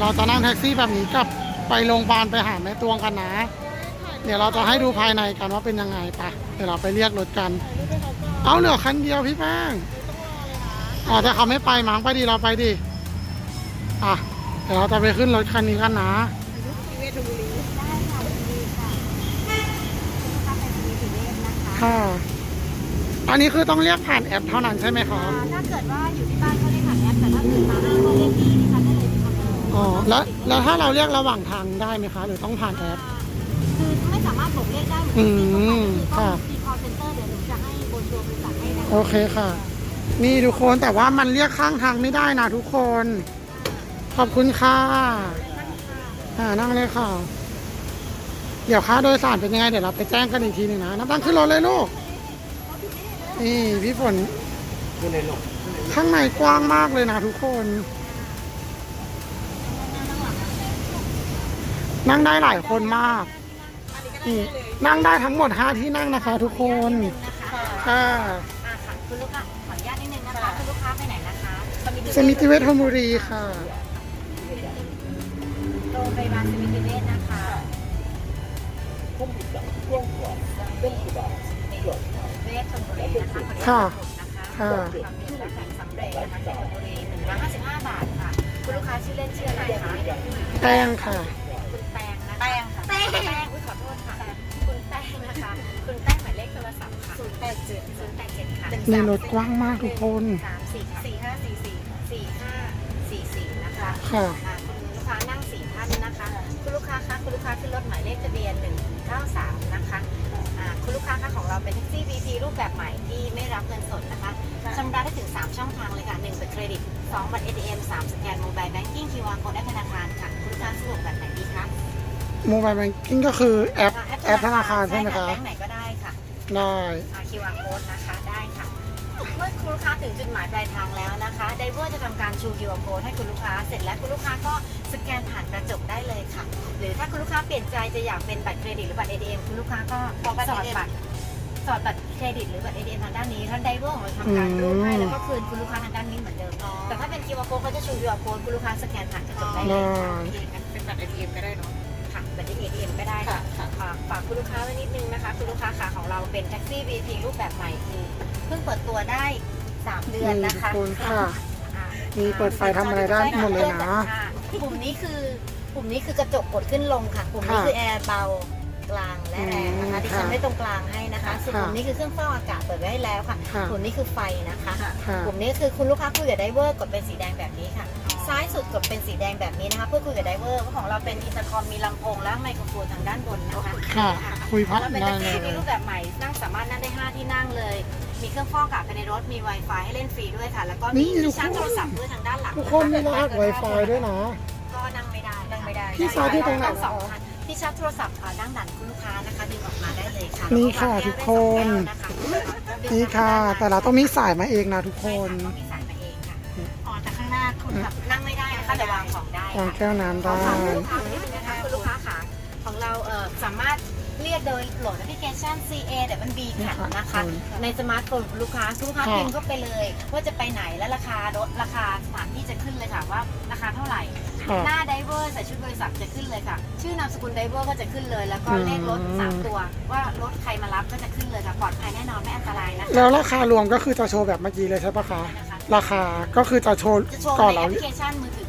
เราจะนั่งแท็กซี่แบบนี้กลับไปโรงพยาบาลไปหาแม่ตวงกันนะ เดี๋ยวเราจะให้ดูภายในกันว่าเป็นยังไงปะเดี๋ยวเราไปเรียกรถกัน เอาเหลือคันเดียวพี่แป้งอ๋อแต่เขาไม่ไปมั้งไปดีเราไปดิอะเดี๋ยวเราจะไปขึ้นรถคันนี้กันนะค่ะอันนี้คือต้องเรียกผ่านแอปเท่านั้นใช่ไหมคะถ้าเกิดว่าอยู่ที่บ้านก็เรียกผ่านแอปแต่ถ้าเกิดมาห้างก็เรียกที่ อ๋อแล้วแล้วถ้าเราเรียกระหว่างทางได้ไหมคะ หรือต้องผ่านแอป คือไม่สามารถบอกเลขได้เหมือนอืที่ทั่วไปมก็คือต้ค่ะองมี call center เดี๋ยวหนูจะให้บนตัวบริษัทให้นะโอเคค่ะ นี่ทุกคนแต่ว่ามันเรียกข้างทางไม่ได้นะทุกคน ขอบคุณค่ะอ่านั่งเลยค่ะ เดี๋ยวค่าโดยสารเป็นยังไงเดี๋ยวเราไปแจ้งกันอีกทีหนึงนะน้ำตั้งขึ้นรถเลยลูกนี่พี่ฝนข้างในกว้างมากเลยนะทุกคน นั่งได้หลายคนมากนี่นั่งได้ทั้งหมดห้าที่นั่งนะคะทุกคนนิดนึงนะคะค่ะอ่าค่ะคุณลูกค้าขออนุญาตนิดนึงนะคะคุณลูกค้าไปไหนนะคะสมิติสมิติเวชธนบุรีค่ะ โรงพยาบาลสมิติเวชนะคะเวชชลบุรีนะคะค่ะค่ะค่ะทำมีและแข่งสำเร็จนะคะชลบุรีหนึ่งร้อยห้าสิบห้าบาทค่ะ คุณลูกค้าชื่อเล่นชื่ออะไรคะ แป้งค่ะ ค่ะแป้งแป้งอุ้ยขอโทษค่ะ คุณแป้งนะคะ คุณแป้งหมายเลขโทรศัพท์ค่ะศูนย์แปดเจ็ดศูนย์แปดเจ็ดค่ะมีรถกว้างมากทุกคน สามสี่สี่ห้าสี่สี่สี่ห้าสี่สี่นะคะค่ะ อ่าคุณลูกค้านั่งสี่ท่านนะคะ คุณลูกค้าคะคุณลูกค้าขึ้นรถหมายเลขทะเบียนหนึ่งเก้าสามนะคะอ่าคุณลูกค้าคะของเราเป็นแท็กซี่ BP รูปแบบใหม่ที่ไม่รับเงินสดนะคะชำระได้ถึง3ช่องทางเลยค่ะ1เป็นเครดิต2บัตร ATM 3สแกนโมบายแบงกิ้ง QR โค้ดแอปธนาคารค่ะ คุณลูกค้าสะดวกแบบไหนดีคะ โมบายแบงกิ้งก็คือแอปแอปธนาคารใช่ไหมคะแบงค์ไหนก็ได้ค่ะได้อ่า QR code นะคะได้ค่ะ เมื่อคุณลูกค้าถึงจุดหมายปลายทางแล้วนะคะไดเวอร์จะทำการชู QR code ให้คุณลูกค้าเสร็จแล้วคุณลูกค้าก็สแกนผ่านกระจกได้เลยค่ะ หรือถ้าคุณลูกค้าเปลี่ยนใจจะอยากเป็นบัตรเครดิตหรือบัตร ATM คุณลูกค้าก็สอดบัตรสอดบัตรเครดิตหรือบัตร ATM ทางด้านนี้ท่านไดเวอร์ของเราทำการรูดให้แล้วก็คืนคุณลูกค้าทางด้านนี้เหมือนเดิมแต่ถ้าเป็น QR code เขาจะชู QR code คุณลูกค้าสแกนผ่านกระจกได้เลยค่ะเป็นบัตร ATM ก็ได้เนาะ ค่ะบัตร ATM ก็ได้ค่ะค่ะฝากฝากคุณลูกค้าไว้นิดนึงนะคะ คุณลูกค้าขาของเราเป็นแท็กซี่ VIP รูปแบบใหม่คือเพิ่งเปิดตัวได้ 3 เดือนนี่นะทุกคะคนค่ะ อ่ามีเปิดไฟทำอะไรได้หมดเลยนะ อ่าปุ่มนี้คือปุ่มนี้คือกระจกกดขึ้นลงค่ะปุ่มนี้ค่ะคือแอร์เบากลางและแรงนะคะอืมดิฉันค่ะไม่ตรงกลางให้นะคะส่วนค่ะปุ่มนี้คือเครื่องฟอกอากาศเปิดไว้ให้แล้วค่ะค่ะปุ่มนี้คือไฟนะคะ ค่ะปุ่มนี้คือคุณลูกค้าคุยกับไดเวอร์กดเป็นสีแดงแบบนี้ค่ะ ซ้ายสุดกดเป็นสีแดงแบบนี้นะคะ เพื่อคุยกับไดเวอร์เพราะของเราเป็นอินเตอร์คอมมีลำโพงและไมโครโฟนทางด้านบนนะคะค่ะคุยพักเราเป็นได้แท็กเลซี่ยมีรูปแบบใหม่นั่งสามารถนั่งได้ 5 ที่นั่งเลย มีเครื่องฟอกอากาศภายในรถมี Wi-Fi ให้เล่นฟรีด้วยค่ะ แล้วก็นี่มีทุกชาร์จคนโทรศัพท์ด้วยทางด้านหลังทุกคนมีรหัส Wi-Fi ด้วยนะ ก็นั่งไม่ได้นั่งไม่ได้พี่ชาร์จที่ตรงไหนสองคันที่ชาร์จโทรศัพท์อ่าด้านหลังคุณลูกค้านะคะดึงออกมาได้เลยค่ะนี่ค่ะแล้วทุกแก้วคนได้สองแก้วนะคะนี่ค่ะ แต่เราต้องมีสายมาเองนะทุกคใช่นค่ะต้องมีสายมาเองค่ะอ๋อแต่ข้างหน้าคุณแบ บนั่งไม่ได้นะคะแต่วางของได้วางค่ะแก้วน้ำขอได้ฝากคุณลูกค้านิดนึงนะคะคุณลูกค้าขาของเราเอ่อสามารถเรียกโดยโหลดแอปพลิเคชัน CA แต่มัน B แคนะคะ ในสมาร์ทโฟนของลูกค้าลูกค้าค่ะพิมพ์เข้าไปเลย ว่าจะไปไหนและราคารถราคาสถานที่จะขึ้นเลยค่ะว่าราคาเท่าไหร่ค่ะหน้าไดเวอร์ใส่ชุดบริษัทจะขึ้นเลยค่ะ ชื่อนามสกุลไดเวอร์ก็จะขึ้นเลย แล้วก็เลขรถอืมสามตัว ว่ารถใครมารับก็จะขึ้นเลยค่ะปลอดภัยแน่นอนไม่อันตรายนะคะแล้วราคารวมก็คือจะโชว์แบบเมื่อกี้เลยใช่ปะคะนะคะราคาก็คือจะโชว์จะโชว์ก่อนในเราแอปพลิเคชันมือถือ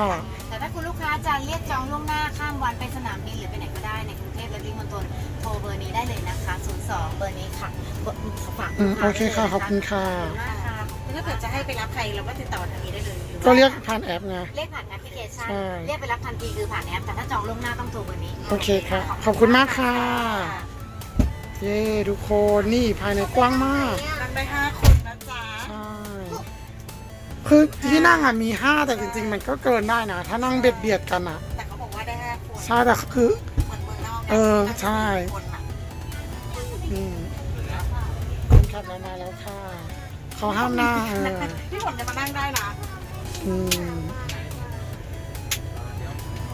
คุณลูกค้าเลยค่ะค่ะ แต่ถ้าคุณลูกค้าจะเรียกจองล่วงหน้าข้ามวันไปสนามบินหรือไปไหนก็ได้ในกรุงเทพและปริมณฑลโทรเบอร์นี้ได้เลยนะคะ 02 เบอร์นี้ค่ะกดฝากอืลูมกค้าโอเคค่ะขอบคุณค่ะขอบคุณมากค่ะ ถ้าเกิดจะให้ไปรับใครเราก็ติดต่อทางนี้ได้เลยหรือว่าก็เรียกผ่านแอปไง เรียกผ่านแอปพลิเคชันใช่เรียกไปรับทันทีคือผ่านแอปแต่ถ้าจองล่วงหน้าต้องโทรเบอร์นี้โอเคค่ะขอบคุณมากค่ะ เย้ทุกคนนี่ภายในกว้างมากนั่งได้ห้าคนนะจ๊ะใช่ คือที่นั่งอะมีห้าแต่จริง ๆ มันก็เกินได้นะ ถ้านั่งเบียดเบียดๆกันอะ แต่เขาบอกว่าได้ห้าคนใช่แต่คือ เหมือนเมืองนอกเออใช่ คนอะนี่คนขับเรามาแล้วค่ะ เขาห้ามหน้าเออพี่ฝนจะมานั่งได้นะอืม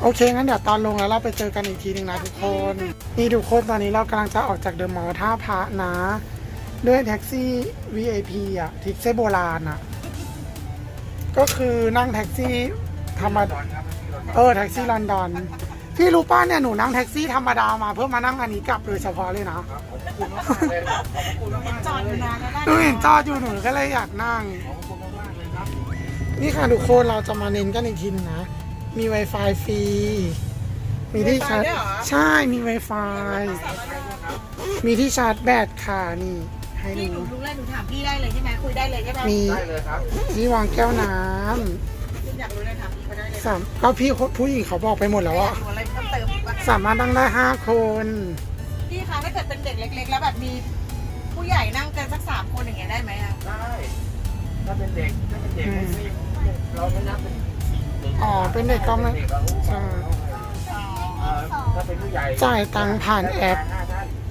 โอเค งั้นเดี๋ยวตอนลงแล้วเราไปเจอกันอีกทีหนึ่งนะทุกคน นี่ทุกคนตอนนี้เรากำลังจะออกจากเดอะมอลล์ท่าพระนะ ด้วยแท็กซี่ VIP อะทิกเซโบราณอะ ก็คือนั่งแท็กซี่ธรรมดาเออแท็กซี่ลอนดอนพี่รู้ป้าเนี่ยหนูนั่งแท็กซี่ธรรมดามาเพื่อมานั่งอันนี้กลับโดยเฉพาะเลยนะครับขอบคุณมากๆเลยขอบคุณมากๆจอดอเลยู่ยนานแล้วนะหนูเห็นจอดอยู่หนูก็เลยอยากนั่งขอบคุณมากๆเลยครับนี่ค่ะทุกคนเราจะมาเน้นกันอีกทีนึงนะ มี Wi-Fi ฟรี มีที่ชาร์จใช่มี Wi-Fi มีที่ชาร์จแบตค่ะนี่ ให้พี่หดูนูรู้แล้วหนูถามพี่ได้เลยใช่ไหมคุยได้เลยใช่ไหมมีได้เลยครับที่วางแก้วน้พี่อยากรู้เลยถามพี่เขาได้เลยำสามก็พี่ผู้หญิงเขาบอกไปหมดแล้วอยาว่ากรู้อะไรเพิ่มเติมอีกปะสามารถนั่งได้ห้าคนพี่คะถ้าเกิดเป็นเด็กเล็ก ๆ แล้วแบบมีผู้ใหญ่นั่งกันสักสามคนอย่างเงี้ยได้ไหมอะได้ ถ้าเป็นเด็ก ถ้าเป็นเด็กไม่ซีเราไม่นับเป็นอ๋อเป็นเด็กก็ไม่ใช่เอ่อถ้าเป็นผู้ใหญ่จ่ายตังค์ผ่านแอป ห้าท่าน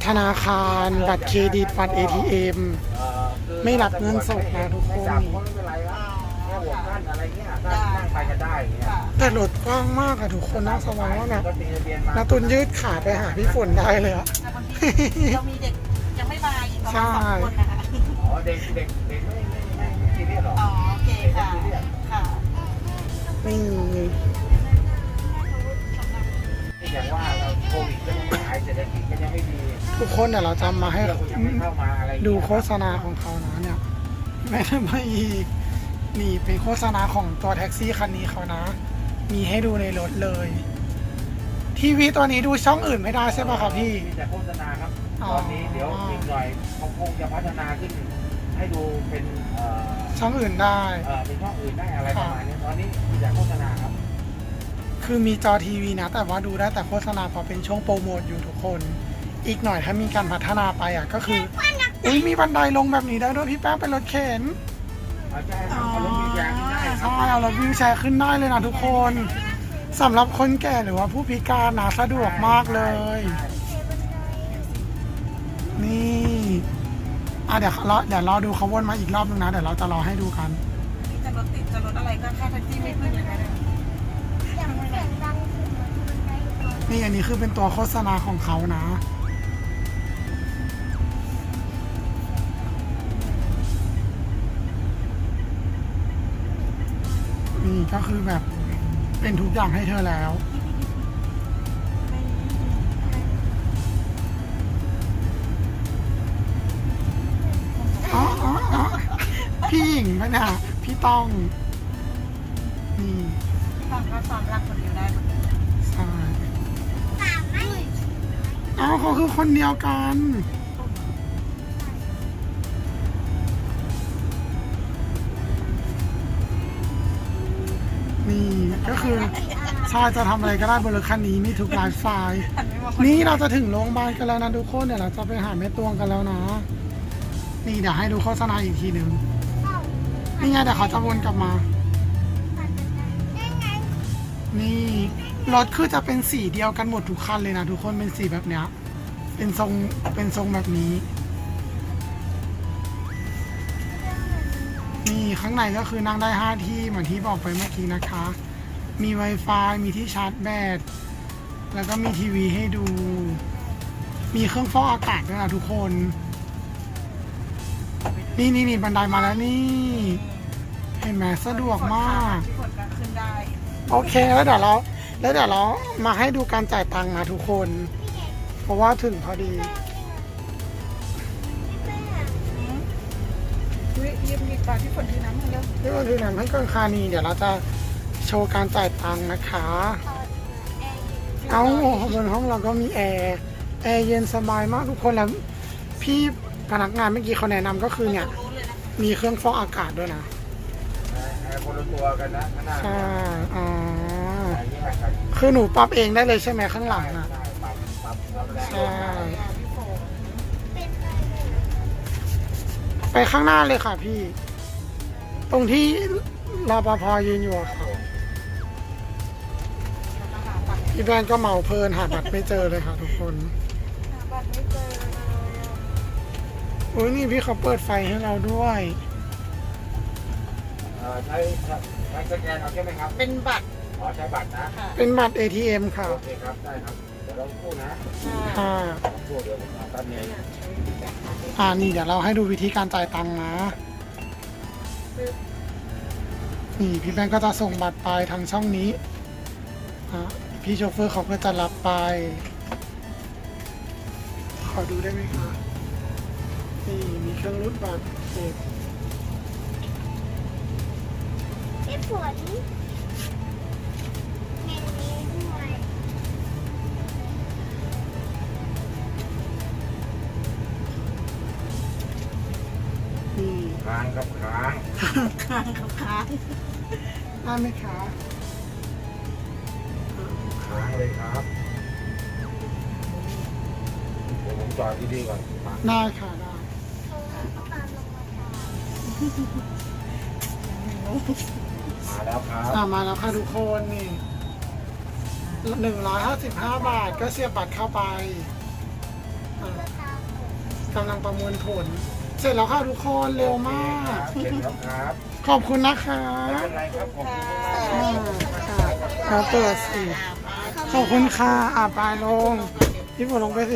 ธนาคาร บัตรเครดิต บัตร ATM เอ่อคือไม่รับเงินสดนะทุกคนไม่จับก็ไม่เป็นไรครับแค่หกท่านอะไรเงี้ยนั่งนั่งไปกันได้อย่างเงี้ยค่ะแต่รถกว้างมากอะทุกคนน่าสว่างว่าแบบก็ตีทะเบียนมานาตุนยืดขาไปหาพี่ฝนได้เลยอะแต่บางทีเรามีเด็กยังไม่มาอีกประมาณสองคนนะคะอ๋อเด็กเด็กเด็กไม่ไม่ไม่ไม่ซีเรียสหรอกอ๋อโอเคค่ะค่ะนี่ ทุกคนเดี๋ยวเราจะมาให้เพื่อนก็ยังไม่เข้ามาอะไรอย่างดูเงี้ยโฆษณาของเขานะเนี่ยไม่ได้มาอีกนี่เป็นโฆษณาของตัวแท็กซี่คันนี้เขานะ มีให้ดูในรถเลย ทีวีตัวนี้ดูช่องอื่นไม่ได้ใช่ป่ะครับพี่มีแต่โฆษณาครับอ๋อตอนนี้เดี๋ยวอีกหน่อยเขาคงจะพัฒนาขึ้นให้ดูเป็นเอ่อช่องอื่นได้เอ่อเป็นช่องอื่นได้อะไรประมาณนี้ตอนนี้มีแต่โฆษณาครับ คือมีจอทีวีนะ แต่ว่าดูได้แต่โฆษณาพอเป็นช่วงโปรโมทอยู่ทุกคน อีกหน่อยถ้ามีการพัฒนาไปอะก็คือ อุ้ยมีบันไดลงแบบนี้ได้ด้วยพี่แป้งเป็นรถเข็นเอาใช่ครับเอารถมีแรงได้ครับใช่เอารถวิวแชร์ขึ้นได้เลยนะทุกคนสำหรับคนแก่หรือว่าผู้พิการนะสะดวกมากเลย นี่อะเดี๋ยวรอเดี๋ยวรอดูเขาวนมาอีกรอบนึงนะ เดี๋ยวเราจะรอให้ดูกันนี่จะรถติดจะรถอะไรก็ค่าแท็กซี่ไม่ขึ้นเลยนะเนี่ยนี่อันนี้คือเป็นตัวโฆษณาของเขานะ ก็คือแบบเป็นทุกอย่างให้เธอแล้ว อ๋ออ๋ออ๋อพี่หญิงปะเนี่ยพี่ต้องนี่ฟังก็ความรักคนเดียวได้หมดเลยใช่เอาเขาคือคนเดียวกัน นี่ก็คือชายจะทำอะไรก็ได้บนรถคันนี้มีทุกไลฟ์สไตล์หันไปมองคนนี่เราจะถึงโรงพยาบาลกันแล้วนะทุกคนเดี๋ยวเราจะไปหาแม่ตวงกันแล้วนะ นี่เดี๋ยวให้ดูโฆษณาอีกทีหนึ่งนี่ไงเดี๋ยวเขาจะวนกลับมา นี่รถคือจะเป็นสีเดียวกันหมดทุกคันเลยนะทุกคนเป็นสีแบบเนี้ยเป็นทรงเป็นทรงแบบนี้ นี่ข้างในก็คือนั่งได้ 5 ที่เหมือนที่บอกไปเมื่อกี้นะคะ มี Wi-Fi มีที่ชาร์จแบต แล้วก็มีทีวีให้ดู มีเครื่องฟอกอากาศด้วยนะทุกคน นี่นี่นี่บันไดมาแล้วนี่ เห็นไหมสะดวกมาก ที่คนก็ขึ้นได้ โอเคแล้วเดี๋ยวเรา แล้วเดี๋ยวเรามาให้ดูการจ่ายตังค์นะทุกคน เพราะว่าถึงพอดี อุ้ยยิ้มยิ้มตอนที่คนที่น้ำมาเร็วนี่ก็คือนำให้ก้อนคานีเดี๋ยวเราจะโชว์การจ่ายตังค์นะคะ เอาบนห้องเราก็มีแอร์แอร์เย็นสบายมากทุกคนแล้วพี่พนักงานเมื่อกี้เขาแนะนำก็คือเนี่ยรู้เลยนะมีเครื่องฟอกอากาศด้วยนะ แอร์คนละตัวกันนะข้างหน้าใช่อ๋อแอร์แยกกันคือหนูปรับเองได้เลยใช่ไหมข้างหลังอะ ได้ปรับปรับปรับแรงใช่ ไปข้างหน้าเลยค่ะพี่ ตรงที่รปภยืนอยู่อะค่ะแล้วก็หาตังค์พี่แบนก็เมาเพลินหาบัตรไม่เจอเลยค่ะ ทุกคนหาบัตรไม่เจอเลยอะอุ้ยนี่พี่เขาเปิดไฟให้เราด้วยเอ่อใช้ใช้สแกนเอาใช่ไหมครับเป็นบัตรอ๋อใช้บัตรนะ ค่ะเป็นบัตร ATM ค่ะโอเคครับ ได้ครับ เดี๋ยวเราพูดนะค่ะ พูดเดี๋ยวผมเอาตอนนี้ อ่านี่เดี๋ยวเราให้ดูวิธีการจ่ายตังค์นะ นี่พี่แบงค์ก็จะส่งบัตรไปทางช่องนี้อะพี่โชเฟอร์เขาก็จะรับไป ขอดูได้ไหมคะ นี่มีเครื่องรูดบัตรเด็กพี่ฝน ค้างครับค้างค้างครับค้างได้ไหมคะค้างเลยครับผมจอดดีๆก่อนค้างได้ค่ะได้เขาตามมาแล้วครับอ่ามาแล้วค่ะทุกคนนี่หนึ่งร้อยห้าสิบห้าบาทก็เสียบบัตรเข้าไปกำลังประมวลผล เสร็จแล้วค่ะทุกคนเร็วมากโอเคครับเสร็จแล้วครับขอบคุณนะคะไม่เป็นไรครับผมอ่าค่ะแล้วเปิดสิขอบคุณค่ะอ่าไปลงพี่ฝนลงไปสิ